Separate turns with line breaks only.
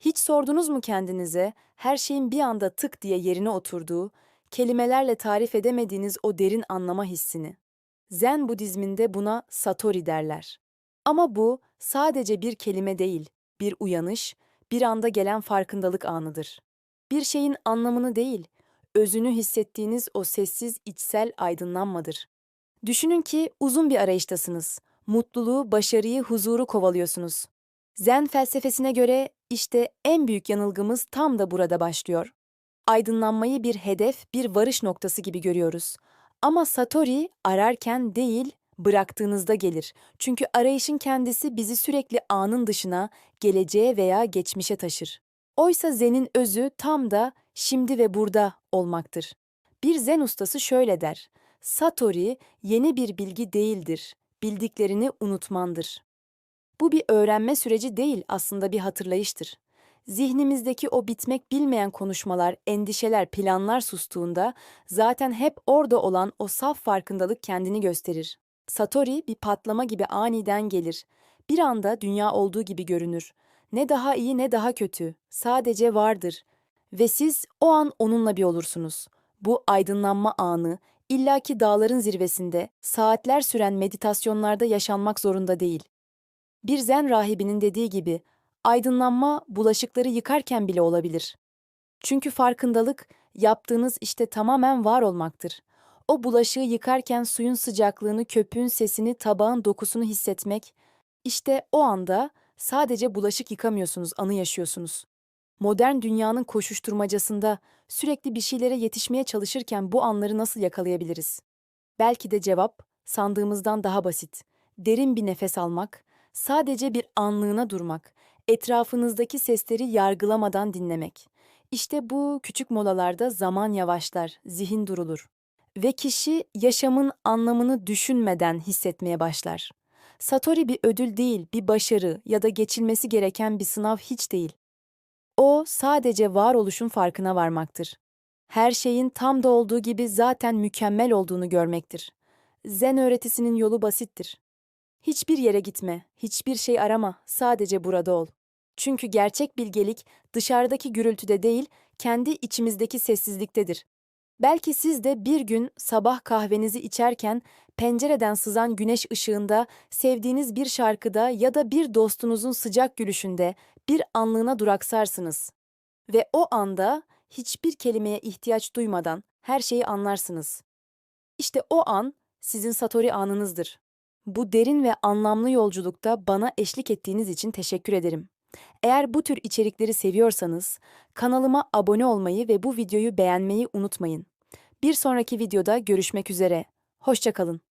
Hiç sordunuz mu kendinize her şeyin bir anda tık diye yerine oturduğu, kelimelerle tarif edemediğiniz o derin anlama hissini? Zen Budizminde buna satori derler. Ama bu sadece bir kelime değil, bir uyanış, bir anda gelen farkındalık anıdır. Bir şeyin anlamını değil, özünü hissettiğiniz o sessiz içsel aydınlanmadır. Düşünün ki uzun bir arayıştasınız. Mutluluğu, başarıyı, huzuru kovalıyorsunuz. Zen felsefesine göre işte en büyük yanılgımız tam da burada başlıyor. Aydınlanmayı bir hedef, bir varış noktası gibi görüyoruz. Ama Satori ararken değil, bıraktığınızda gelir. Çünkü arayışın kendisi bizi sürekli anın dışına, geleceğe veya geçmişe taşır. Oysa Zen'in özü tam da şimdi ve burada olmaktır. Bir Zen ustası şöyle der. Satori yeni bir bilgi değildir. Bildiklerini unutmandır. Bu bir öğrenme süreci değil, aslında bir hatırlayıştır. Zihnimizdeki o bitmek bilmeyen konuşmalar, endişeler, planlar sustuğunda zaten hep orada olan o saf farkındalık kendini gösterir. Satori bir patlama gibi aniden gelir. Bir anda dünya olduğu gibi görünür. Ne daha iyi ne daha kötü, sadece vardır. Ve siz o an onunla bir olursunuz. Bu aydınlanma anı illaki dağların zirvesinde, saatler süren meditasyonlarda yaşanmak zorunda değil. Bir zen rahibinin dediği gibi, aydınlanma bulaşıkları yıkarken bile olabilir. Çünkü farkındalık, yaptığınız işte tamamen var olmaktır. O bulaşığı yıkarken suyun sıcaklığını, köpüğün sesini, tabağın dokusunu hissetmek, işte o anda sadece bulaşık yıkamıyorsunuz, anı yaşıyorsunuz. Modern dünyanın koşuşturmacasında sürekli bir şeylere yetişmeye çalışırken bu anları nasıl yakalayabiliriz? Belki de cevap sandığımızdan daha basit. Derin bir nefes almak, sadece bir anlığına durmak, etrafınızdaki sesleri yargılamadan dinlemek. İşte bu küçük molalarda zaman yavaşlar, zihin durulur ve kişi yaşamın anlamını düşünmeden hissetmeye başlar. Satori bir ödül değil, bir başarı ya da geçilmesi gereken bir sınav hiç değil. O sadece varoluşun farkına varmaktır. Her şeyin tam da olduğu gibi zaten mükemmel olduğunu görmektir. Zen öğretisinin yolu basittir. Hiçbir yere gitme, hiçbir şey arama, sadece burada ol. Çünkü gerçek bilgelik dışarıdaki gürültüde değil, kendi içimizdeki sessizliktedir. Belki siz de bir gün sabah kahvenizi içerken pencereden sızan güneş ışığında, sevdiğiniz bir şarkıda ya da bir dostunuzun sıcak gülüşünde bir anlığına duraksarsınız. Ve o anda hiçbir kelimeye ihtiyaç duymadan her şeyi anlarsınız. İşte o an sizin Satori anınızdır. Bu derin ve anlamlı yolculukta bana eşlik ettiğiniz için teşekkür ederim. Eğer bu tür içerikleri seviyorsanız kanalıma abone olmayı ve bu videoyu beğenmeyi unutmayın. Bir sonraki videoda görüşmek üzere. Hoşçakalın.